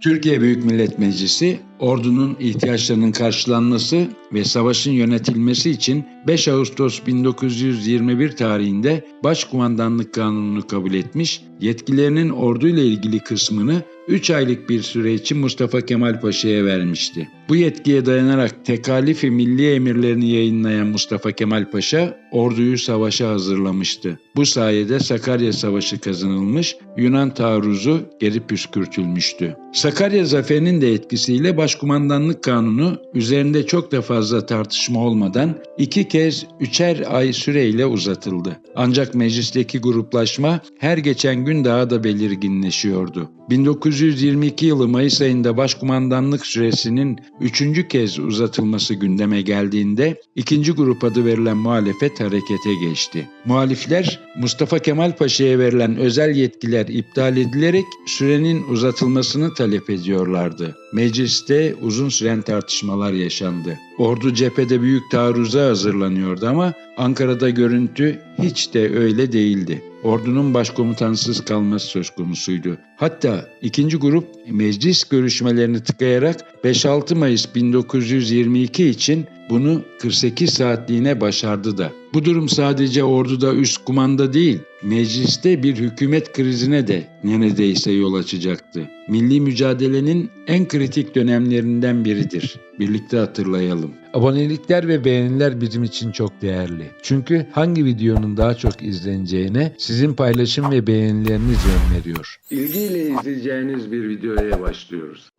Türkiye Büyük Millet Meclisi, ordunun ihtiyaçlarının karşılanması ve savaşın yönetilmesi için 5 Ağustos 1921 tarihinde Başkumandanlık Kanunu'nu kabul etmiş, yetkilerinin orduyla ilgili kısmını 3 aylık bir süre için Mustafa Kemal Paşa'ya vermişti. Bu yetkiye dayanarak tekalifi milli emirlerini yayınlayan Mustafa Kemal Paşa orduyu savaşa hazırlamıştı. Bu sayede Sakarya Savaşı kazanılmış, Yunan taarruzu geri püskürtülmüştü. Sakarya zaferinin de etkisiyle Başkumandanlık Kanunu üzerinde çok da fazla tartışma olmadan iki kez üçer ay süreyle uzatıldı. Ancak meclisteki gruplaşma her geçen gün daha da belirginleşiyordu. 1922 yılı Mayıs ayında başkumandanlık süresinin üçüncü kez uzatılması gündeme geldiğinde ikinci grup adı verilen muhalefet harekete geçti. Muhalifler Mustafa Kemal Paşa'ya verilen özel yetkiler iptal edilerek sürenin uzatılmasını talep ediyorlardı. Mecliste uzun süren tartışmalar yaşandı. Ordu cephede büyük taarruza hazırlanıyordu ama Ankara'da görüntü hiç de öyle değildi. Ordunun başkomutansız kalması söz konusuydu. Hatta ikinci grup meclis görüşmelerini tıkayarak 5-6 Mayıs 1922 için bunu 48 saatliğine başardı da. Bu durum sadece orduda üst kumanda değil, mecliste bir hükümet krizine de neredeyse yol açacaktı. Milli mücadelenin en kritik dönemlerinden biridir. Birlikte hatırlayalım. Abonelikler ve beğeniler bizim için çok değerli. Çünkü hangi videonun daha çok izleneceğine sizin paylaşım ve beğenileriniz yön veriyor. İlgiyle izleyeceğiniz bir videoya başlıyoruz.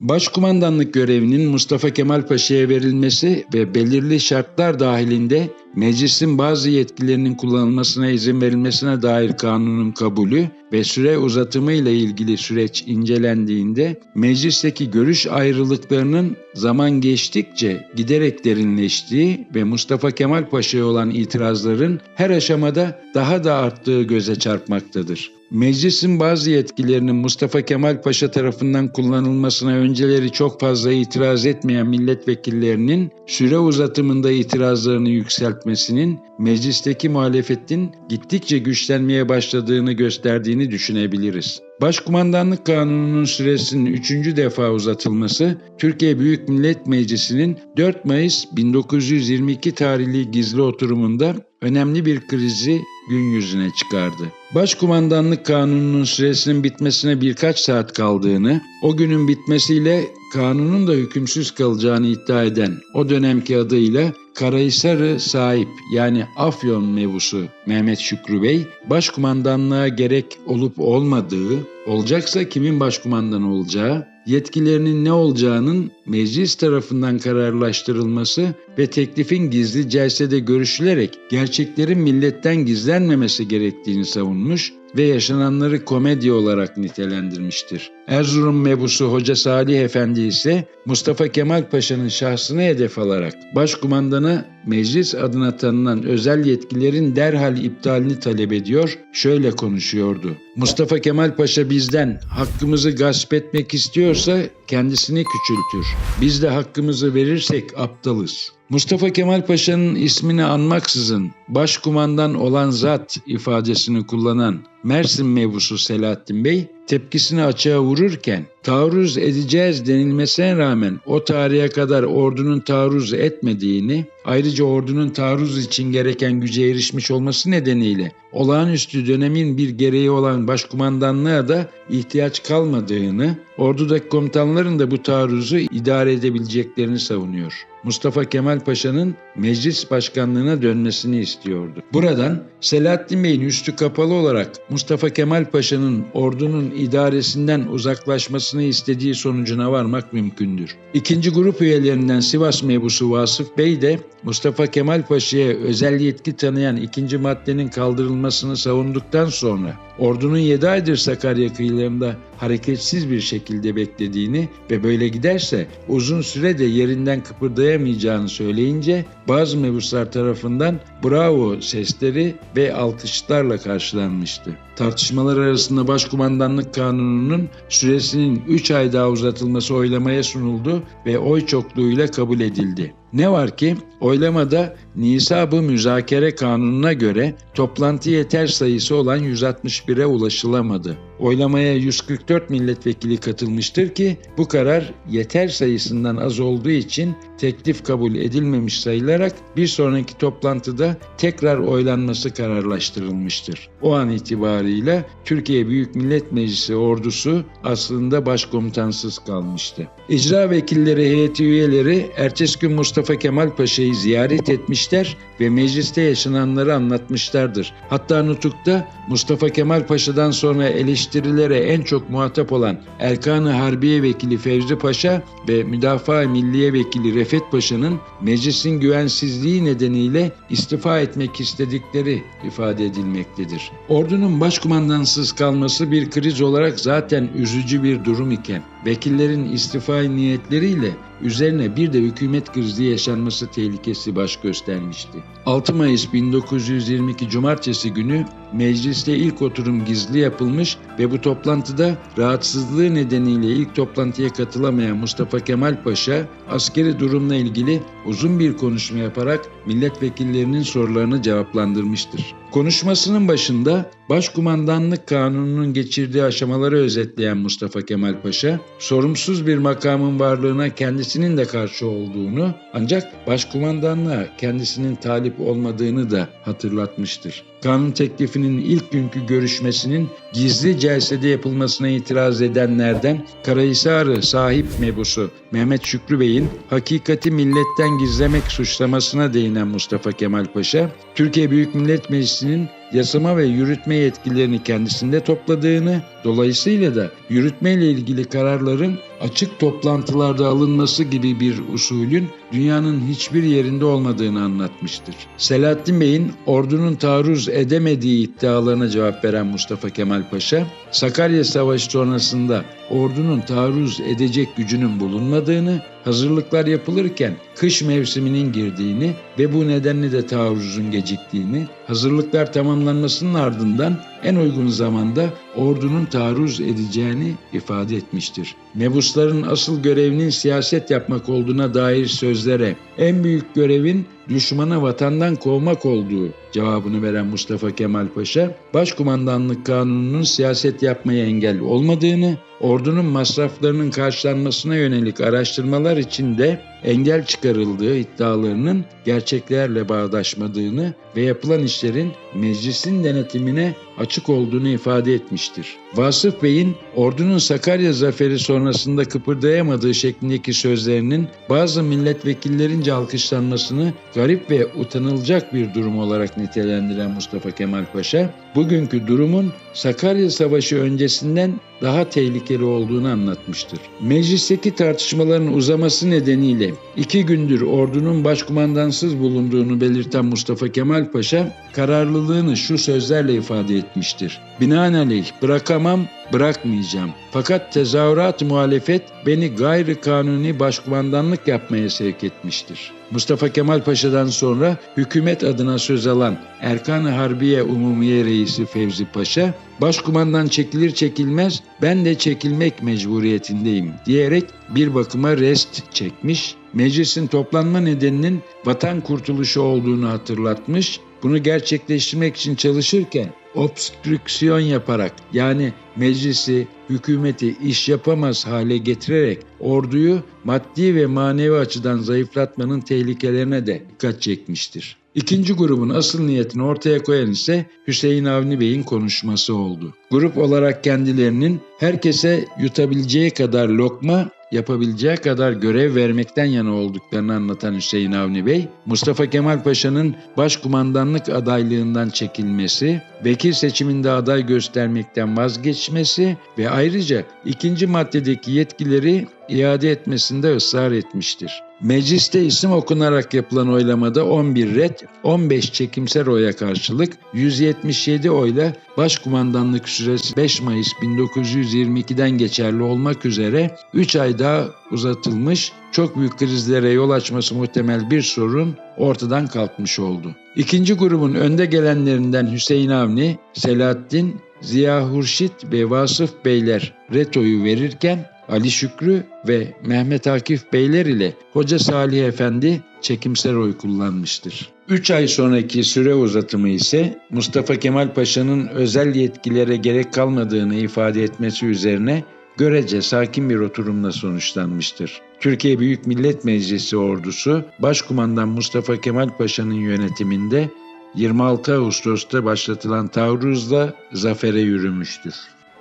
Başkumandanlık görevinin Mustafa Kemal Paşa'ya verilmesi ve belirli şartlar dahilinde meclisin bazı yetkilerinin kullanılmasına izin verilmesine dair kanunun kabulü ve süre uzatımı ile ilgili süreç incelendiğinde meclisteki görüş ayrılıklarının zaman geçtikçe giderek derinleştiği ve Mustafa Kemal Paşa'ya olan itirazların her aşamada daha da arttığı göze çarpmaktadır. Meclisin bazı yetkilerinin Mustafa Kemal Paşa tarafından kullanılmasına önceleri çok fazla itiraz etmeyen milletvekillerinin süre uzatımında itirazlarını yükseltmesinin meclisteki muhalefetin gittikçe güçlenmeye başladığını gösterdiğini düşünebiliriz. Başkumandanlık Kanunu'nun süresinin üçüncü defa uzatılması, Türkiye Büyük Millet Meclisi'nin 4 Mayıs 1922 tarihli gizli oturumunda önemli bir krizi gün yüzüne çıkardı. Başkumandanlık Kanunu'nun süresinin bitmesine birkaç saat kaldığını, o günün bitmesiyle kanunun da hükümsüz kalacağını iddia eden o dönemki adıyla Karahisar'ı sahip yani Afyon mevusu Mehmet Şükrü Bey, başkumandanlığa gerek olup olmadığı, olacaksa kimin başkumandan olacağı, yetkilerinin ne olacağının meclis tarafından kararlaştırılması ve teklifin gizli celsede görüşülerek gerçeklerin milletten gizlenmemesi gerektiğini savunmuş ve yaşananları komedi olarak nitelendirmiştir. Erzurum mebusu Hoca Salih Efendi ise Mustafa Kemal Paşa'nın şahsını hedef alarak başkumandana meclis adına tanınan özel yetkilerin derhal iptalini talep ediyor, şöyle konuşuyordu. Mustafa Kemal Paşa bizden hakkımızı gasp etmek istiyorsa kendisini küçültür. Biz de hakkımızı verirsek aptalız. Mustafa Kemal Paşa'nın ismini anmaksızın başkumandan olan zat ifadesini kullanan Mersin mebusu Selahattin Bey tepkisini açığa vururken taarruz edeceğiz denilmesine rağmen o tarihe kadar ordunun taarruz etmediğini, ayrıca ordunun taarruz için gereken güce erişmiş olması nedeniyle olağanüstü dönemin bir gereği olan başkumandanlığa da ihtiyaç kalmadığını, ordudaki komutanların da bu taarruzu idare edebileceklerini savunuyor. Mustafa Kemal Paşa'nın meclis başkanlığına dönmesini istiyordu. Buradan Selahattin Bey'in üstü kapalı olarak Mustafa Kemal Paşa'nın ordunun idaresinden uzaklaşmasını istediği sonucuna varmak mümkündür. İkinci grup üyelerinden Sivas mebusu Vasıf Bey de Mustafa Kemal Paşa'ya özel yetki tanıyan ikinci maddenin kaldırılmasını savunduktan sonra ordunun 7 aydır Sakarya kıyılarında hareketsiz bir şekilde beklediğini ve böyle giderse uzun sürede yerinden kıpırdayamayacağını söyleyince bazı mebuslar tarafından bravo sesleri ve alkışlarla karşılanmıştı. Tartışmalar arasında Başkumandanlık Kanunu'nun süresinin 3 ay daha uzatılması oylamaya sunuldu ve oy çokluğuyla kabul edildi. Ne var ki oylamada Nisabı Müzakere Kanunu'na göre toplantı yeter sayısı olan 161'e ulaşılamadı. Oylamaya 144 milletvekili katılmıştır ki bu karar yeter sayısından az olduğu için teklif kabul edilmemiş sayılarak bir sonraki toplantıda tekrar oylanması kararlaştırılmıştır. O an itibarıyla Türkiye Büyük Millet Meclisi ordusu aslında başkomutansız kalmıştı. İcra vekilleri heyeti üyeleri ertesi gün Mustafa Kemal Paşa'yı ziyaret etmişler ve mecliste yaşananları anlatmışlardır. Hatta nutukta Mustafa Kemal Paşa'dan sonra eleştirilere en çok muhatap olan Erkan-ı Harbiye Vekili Fevzi Paşa ve Müdafaa Milliye Vekili Refet Paşa'nın meclisin güvensizliği nedeniyle istifa etmek istedikleri ifade edilmektedir. Ordunun başkumandansız kalması bir kriz olarak zaten üzücü bir durum iken vekillerin istifa niyetleriyle üzerine bir de hükümet krizi yaşanması tehlikesi baş göstermişti. 6 Mayıs 1922 Cumartesi günü mecliste ilk oturum gizli yapılmış ve bu toplantıda rahatsızlığı nedeniyle ilk toplantıya katılamayan Mustafa Kemal Paşa askeri durumla ilgili uzun bir konuşma yaparak milletvekillerinin sorularını cevaplandırmıştır. Konuşmasının başında Başkumandanlık Kanunu'nun geçirdiği aşamaları özetleyen Mustafa Kemal Paşa, sorumsuz bir makamın varlığına kendisinin de karşı olduğunu ancak başkumandanlığa kendisinin talip olmadığını da hatırlatmıştır. Kanun teklifinin ilk günkü görüşmesinin gizli celsede yapılmasına itiraz edenlerden Karahisarı sahip mebusu Mehmet Şükrü Bey'in hakikati milletten gizlemek suçlamasına değinen Mustafa Kemal Paşa, Türkiye Büyük Millet Meclisi'nin yasama ve yürütme yetkilerini kendisinde topladığını, dolayısıyla da yürütme ile ilgili kararların açık toplantılarda alınması gibi bir usulün dünyanın hiçbir yerinde olmadığını anlatmıştır. Selahattin Bey'in ordunun taarruz edemediği iddialarına cevap veren Mustafa Kemal Paşa, Sakarya Savaşı sonrasında ordunun taarruz edecek gücünün bulunmadığını, hazırlıklar yapılırken kış mevsiminin girdiğini ve bu nedenle de taarruzun geciktiğini, hazırlıklar tamamlanmasının ardından en uygun zamanda ordunun taarruz edeceğini ifade etmiştir. Mebusların asıl görevinin siyaset yapmak olduğuna dair sözlere en büyük görevin düşmanı vatandan kovmak olduğu cevabını veren Mustafa Kemal Paşa, Başkumandanlık Kanunu'nun siyaset yapmaya engel olmadığını, ordunun masraflarının karşılanmasına yönelik araştırmalar için de engel çıkarıldığı iddialarının gerçeklerle bağdaşmadığını ve yapılan işlerin meclisin denetimine açık olduğunu ifade etmiştir. Vasıf Bey'in ordunun Sakarya zaferi sonrasında kıpırdayamadığı şeklindeki sözlerinin bazı milletvekillerince alkışlanmasını garip ve utanılacak bir durum olarak nitelendiren Mustafa Kemal Paşa, bugünkü durumun Sakarya Savaşı öncesinden daha tehlikeli olduğunu anlatmıştır. Meclisteki tartışmaların uzaması nedeniyle iki gündür ordunun başkumandansız bulunduğunu belirten Mustafa Kemal Paşa kararlılığını şu sözlerle ifade etmiştir. Binaenaleyh bırakamam, bırakmayacağım. Fakat tezahürat muhalefet beni gayri kanuni başkumandanlık yapmaya sevk etmiştir. Mustafa Kemal Paşa'dan sonra hükümet adına söz alan Erkan-ı Harbiye Umumiye Reisi Fevzi Paşa, başkumandan çekilir çekilmez ben de çekilmek mecburiyetindeyim diyerek bir bakıma rest çekmiş, meclisin toplanma nedeninin vatan kurtuluşu olduğunu hatırlatmış, bunu gerçekleştirmek için çalışırken obstrüksiyon yaparak yani meclisi, hükümeti iş yapamaz hale getirerek orduyu maddi ve manevi açıdan zayıflatmanın tehlikelerine de dikkat çekmiştir. İkinci grubun asıl niyetini ortaya koyan ise Hüseyin Avni Bey'in konuşması oldu. Grup olarak kendilerinin herkese yutabileceği kadar lokma yapabileceği kadar görev vermekten yana olduklarını anlatan Hüseyin Avni Bey, Mustafa Kemal Paşa'nın başkumandanlık adaylığından çekilmesi, vekil seçiminde aday göstermekten vazgeçmesi ve ayrıca ikinci maddedeki yetkileri iade etmesinde ısrar etmiştir. Mecliste isim okunarak yapılan oylamada 11 red, 15 çekimser oya karşılık 177 oyla başkumandanlık süresi 5 Mayıs 1922'den geçerli olmak üzere 3 ay daha uzatılmış, çok büyük krizlere yol açması muhtemel bir sorun ortadan kalkmış oldu. İkinci grubun önde gelenlerinden Hüseyin Avni, Selahattin, Ziya Hurşit ve Vasıf Beyler retoyu verirken Ali Şükrü ve Mehmet Akif Beyler ile Hoca Salih Efendi çekimser oy kullanmıştır. 3 ay sonraki süre uzatımı ise Mustafa Kemal Paşa'nın özel yetkilere gerek kalmadığını ifade etmesi üzerine görece sakin bir oturumla sonuçlanmıştır. Türkiye Büyük Millet Meclisi ordusu Başkumandan Mustafa Kemal Paşa'nın yönetiminde 26 Ağustos'ta başlatılan taarruzla zafere yürümüştür.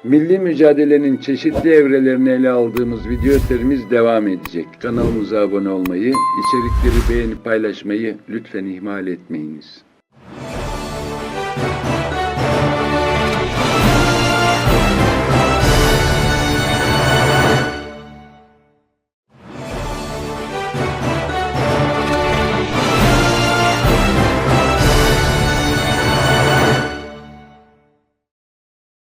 Milli mücadelenin çeşitli evrelerini ele aldığımız video serimiz devam edecek. Kanalımıza abone olmayı, içerikleri beğenip paylaşmayı lütfen ihmal etmeyiniz.